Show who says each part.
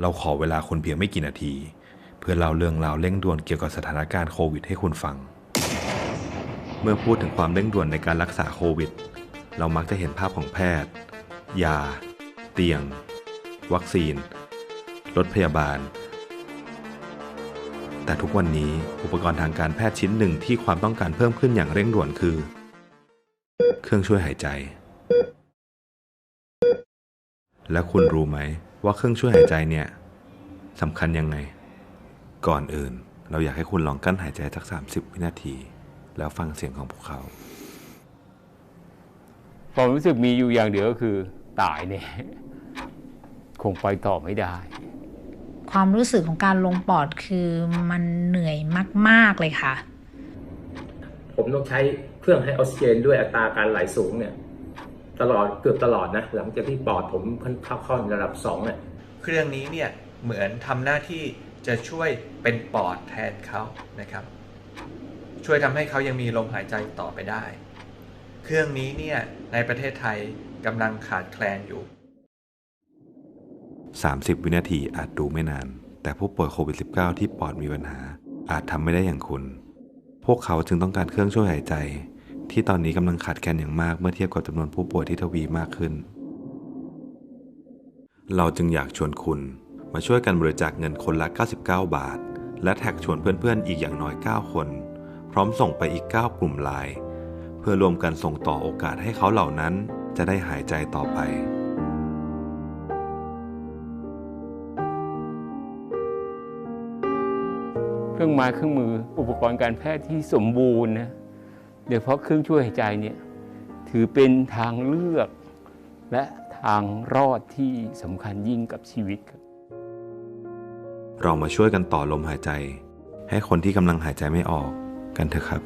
Speaker 1: เราขอเวลาคุณเพียงไม่กี่นาที เพื่อเล่าเรื่องราวเร่งด่วนเกี่ยวกับสถานการณ์โควิดให้คุณฟัง เมื่อพูดถึงความเร่งด่วนในการรักษาโควิด เรามักจะเห็นภาพของแพทย์ ยา เตียง วัคซีน รถพยาบาล แต่ทุกวันนี้อุปกรณ์ทางการแพทย์ชิ้นหนึ่งที่ความต้องการเพิ่มขึ้นอย่างเร่งด่วนคือ เครื่องช่วยหายใจ แล้วคุณรู้ไหม ว่าเครื่องช่วยหายใจเนี่ยสำคัญยังไง ก่อนอื่น เราอยากให้คุณลองกั้นหายใจสัก 30 วินาที แล้วฟังเสียงของพวกเขา
Speaker 2: ความรู้สึกมีอยู่อย่างเดียวก็คือ ตายเนี่ย คงไปต่อไม่ได้
Speaker 3: ความรู้สึกของการลงปอดคือมันเหนื่อยมาก ๆ เลยค่ะ
Speaker 4: ผมต้องใช้เครื่องให้ออกซิเจนด้วยอัตราการไหลสูงเนี่ย ตลอดเกือบตลอดนะ หลังจากที่ปอดผมเข้าเข้าระดับสองเนี่ย
Speaker 5: เครื่องนี้เนี่ยเหมือนทำหน้าที่จะช่วยเป็นปอดแทนเขานะครับ ช่วยทำให้เขายังมีลมหายใจต่อไปได้ เครื่องนี้เนี่ยในประเทศไทยกำลังขาดแคลนอยู่
Speaker 1: 30 วินาทีอาจดูไม่นาน แต่ผู้ป่วยโควิด -19 ที่ปอดมีปัญหา อาจทำไม่ได้อย่างคุณ พวกเขาจึงต้องการเครื่องช่วยหายใจ ที่ตอนนี้กำลังขาดแคลนอย่างมากเมื่อเทียบกับจำนวนผู้ป่วยที่ทวีมากขึ้น เราจึงอยากชวนคุณมาช่วยกันบริจาคเงินคนละ 99 บาท และแท็กชวนเพื่อนๆ อีกอย่างน้อย 9 คน พร้อมส่งไปอีก 9 กลุ่มไลน์เพื่อรวมกันส่งต่อโอกาสให้เขาเหล่านั้นจะได้หายใจต่อไป
Speaker 2: เครื่องไม้เครื่องมืออุปกรณ์การแพทย์ที่สมบูรณ์นะ โดยเฉพาะเครื่องช่วยหายใจเนี่ยถือเป็นทางเลือก และทางรอดที่สำคัญยิ่งกับชีวิตครับ
Speaker 1: เรามาช่วยกันต่อลมหายใจ ให้คนที่กำลังหายใจไม่ออกกันเถอะครับ